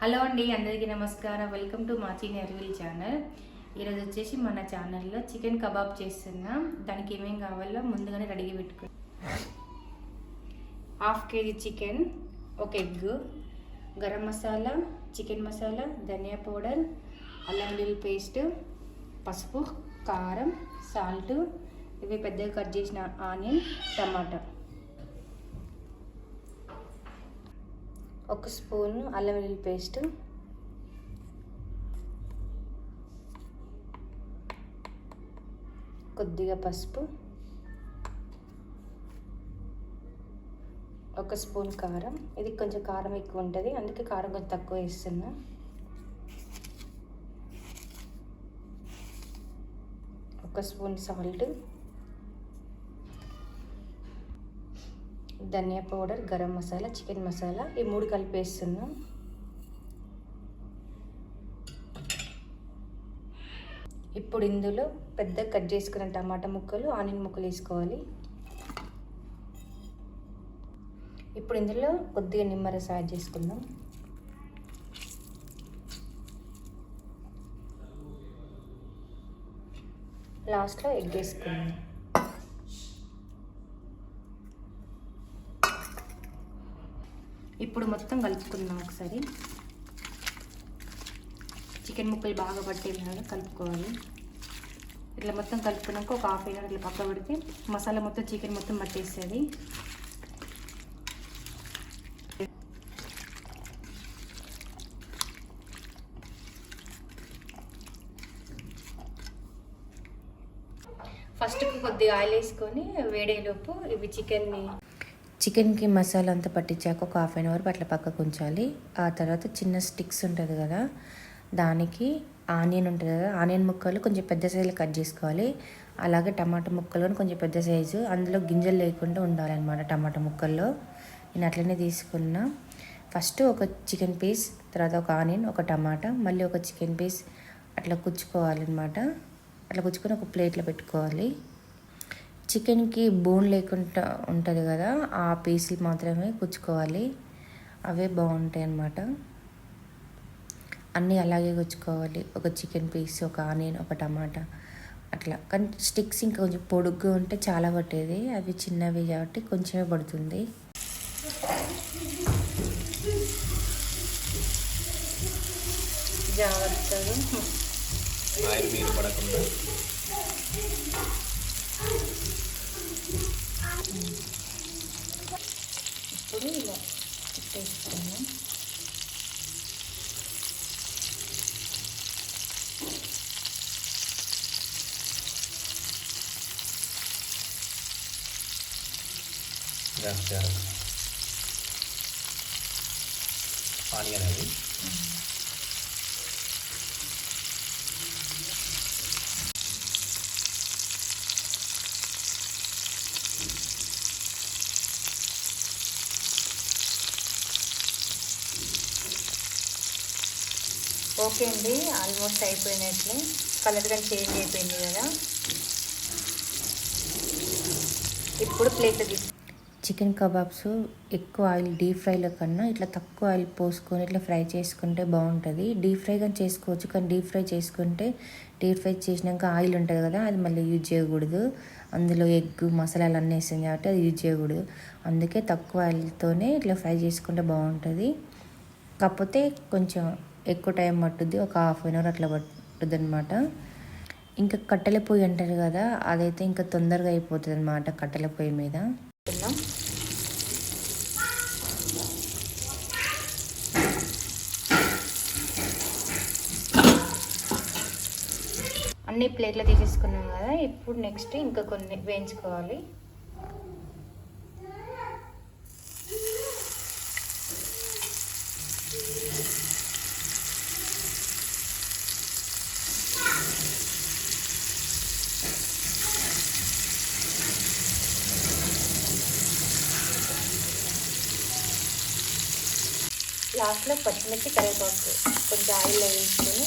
Hello అండి అందరికీ నమస్కారం. వెల్కమ్ టు మాచి అరివిల్ ఛానల్. ఈరోజు వచ్చేసి మన ఛానల్లో చికెన్ కబాబ్ చేస్తున్నాం. దానికి ఏమేం కావాలో ముందుగానే రెడీగా పెట్టుకో హాఫ్ కేజీ చికెన్ ఒక ఎగ్ గరం మసాలా చికెన్ మసాలా ధనియా పౌడర్ అల్లం వెల్లుల్లి పేస్ట్ పసుపు కారం సాల్ట్. ఇవి పెద్దగా కట్ చేసిన ఆనియన్ టమాటా. ఒక స్పూన్ అల్లం వెల్లుల్లి పేస్ట్. కొద్దిగా పసుపు. ఒక స్పూన్ కారం. ఇది కొంచెం కారం ఎక్కువ ఉంటుంది. అందుకే కారం కొంచెం తక్కువ వేస్తున్నా. ఒక స్పూన్ సాల్ట్. ధనియా పౌడర్ గరం మసాలా చికెన్ మసాలా ఈ మూడు కలిపి వేస్తున్నాం ఇప్పుడు ఇందులో పెద్ద కట్ చేసుకున్న టమాటా ముక్కలు ఆనియన్ ముక్కలు వేసుకోవాలి. ఇప్పుడు ఇందులో కొద్దిగా నిమ్మరసం యాడ్ చేసుకుందాం. లాస్ట్లో ఎగ్ వేసుకుందాం. ఇప్పుడు మొత్తం కలుపుకుందాం ఒకసారి. చికెన్ ముక్కలు బాగా పట్టేలాగా కలుపుకోవాలి. ఇట్లా మొత్తం కలుపుకున్నాక ఒక హాఫ్ అన్ అవర్ ఇట్లా పక్క పెడితే మసాలా మొత్తం చికెన్ మొత్తం పట్టేస్తుంది. ఫస్ట్ కొద్దిగా ఆయిల్ వేసుకొని వేడేలోపు ఇవి చికెన్ని చికెన్కి మసాలా అంతా పట్టించాక ఒక హాఫ్ అన్ అవర్ అట్లా పక్కకు ఉంచాలి. ఆ తర్వాత చిన్న స్టిక్స్ ఉంటుంది కదా దానికి ఆనియన్ ఉంటుంది కదా ఆనియన్ ముక్కలు కొంచెం పెద్ద సైజులో కట్ చేసుకోవాలి. అలాగే టమాటా ముక్కలు కూడా కొంచెం పెద్ద సైజు అందులో గింజలు లేకుండా ఉండాలన్నమాట టమాటా ముక్కల్లో. నేను అట్లనే తీసుకున్నా. ఫస్ట్ ఒక చికెన్ పీస్ తర్వాత ఒక ఆనియన్ ఒక టమాటా మళ్ళీ ఒక చికెన్ పీస్ అట్లా కుచ్చుకోవాలన్నమాట. అట్లా కుచ్చుకొని ఒక ప్లేట్లో పెట్టుకోవాలి. చికెన్కి బోన్ లేకుండా ఉంటుంది కదా ఆ పీసులు మాత్రమే కుచ్చుకోవాలి. అవే బాగుంటాయి అన్నమాట. అన్నీ అలాగే కుచ్చుకోవాలి. ఒక చికెన్ పీస్ ఒక ఆనియన్ ఒక టమాటా అట్లా. కానీ స్టిక్స్ ఇంకా కొంచెం పొడుగ్గా ఉంటే చాలా పట్టేది. అవి చిన్నవి కాబట్టి కొంచెమే పడుతుంది. జాగ్రత్తగా ఆయిల్ మీరు పడకుండా ఇప్పుడు ఇలా తిప్పేసుకున్నాం వేస్తారు ఆనియన్ అది ఓకే అండి ఆల్మోస్ట్ అయిపోయినట్లే. కలర్ కానీ చేంజ్ అయిపోయింది కదా. ఇప్పుడు ప్లేట్ తీసుకు చికెన్ కబాబ్స్ ఎక్కువ ఆయిల్ డీప్ ఫ్రైలో కన్నా ఇట్లా తక్కువ ఆయిల్ పోసుకొని ఇట్లా ఫ్రై చేసుకుంటే బాగుంటుంది. డీప్ ఫ్రై కానీ చేసుకోవచ్చు కానీ డీప్ ఫ్రై చేసుకుంటే డీప్ ఫ్రై చేసినాక ఆయిల్ ఉంటుంది కదా అది మళ్ళీ యూజ్ చేయకూడదు. అందులో ఎగ్ మసాలాలు అన్నీ వేసాం కాబట్టి అది యూజ్ చేయకూడదు. అందుకే తక్కువ ఆయిల్తోనే ఇట్లా ఫ్రై చేసుకుంటే బాగుంటుంది. కాకపోతే కొంచెం ఎక్కువ టైం పట్టుద్ది ఒక హాఫ్ అన్ అవర్ అట్లా పట్టుద్ది అనమాట ఇంకా కట్టెల పొయ్యి అంటారు కదా అదైతే ఇంకా తొందరగా అయిపోతుంది అనమాట కట్టెల పొయ్యి మీద. అన్ని ప్లేట్లో తీసేసుకున్నాం కదా ఇప్పుడు నెక్స్ట్ ఇంకా కొన్ని వేయించుకోవాలి. లాస్ట్లో పచ్చిమిర్చి కరివేపాకు కొంచెం ఆయిల్లో వేయించుకొని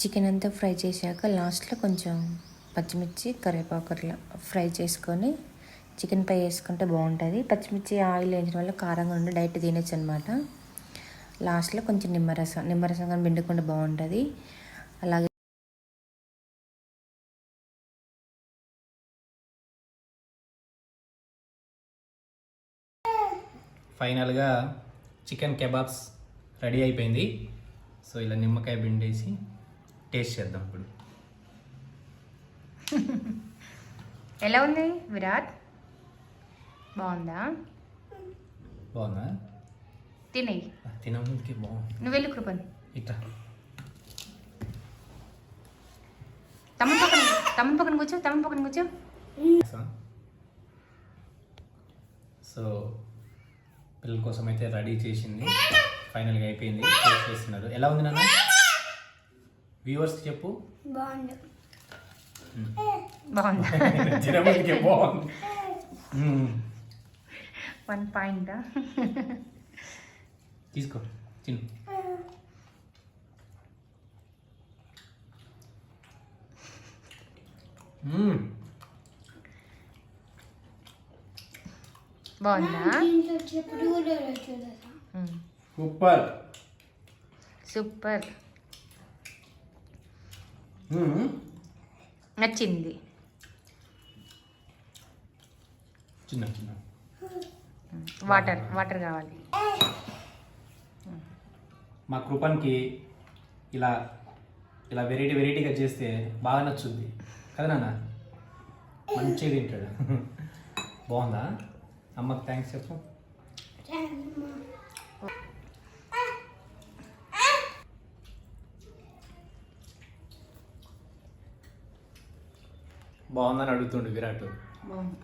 చికెన్ అంతా ఫ్రై చేశాక లాస్ట్లో కొంచెం పచ్చిమిర్చి కరివేపాకు అట్లా ఫ్రై చేసుకొని చికెన్ పై వేసుకుంటే బాగుంటుంది. పచ్చిమిర్చి ఆయిల్ వేయించడం వల్ల కారంగా ఉండి డైట్ తినచ్చు అనమాట లాస్ట్లో కొంచెం నిమ్మరసం నిమ్మరసం కానీ పిండుకుంటే బాగుంటుంది. అలాగే ఫైనల్గా చికెన్ కెబాబ్స్ రెడీ అయిపోయింది. సో ఇలా నిమ్మకాయ పిండేసి టేస్ట్ చేద్దాం ఇప్పుడు. ఎలా ఉంది విరాట్? బాగుందా? బాగుందా? తినేయి. తినడానికి బాగుంది. నువ్వు వెళ్ళి కృపన్. ఇట్లా తమ్ముడు పక్కన తమ్ముడు పక్కన కూర్చో తమ్ముడు పక్కన కూర్చో. సో పిల్లల కోసం అయితే రెడీ చేసింది. ఫైనల్గా అయిపోయింది. చేస్తున్నారు. ఎలా ఉంది నాన్న? వ్యూవర్స్ చెప్పు. బాగుందా. తినడానికి బాగుంది. వన్ పాయింట్ తీసుకో తిను. బాగుందా? సూపర్. సూపర్. నచ్చింది. చిన్న చిన్న. వాటర్ వాటర్ కావాలి. మా కృపన్కి ఇలా ఇలా వెరైటీ వెరైటీగా చేస్తే బాగా నచ్చుద్ది. కదా నాన్న? మంచిగా తింటాడు. బాగుందా? అమ్మకి థ్యాంక్స్ చెప్పు. బాగుందని అడుగుతుండు విరాట్. బాగుంది.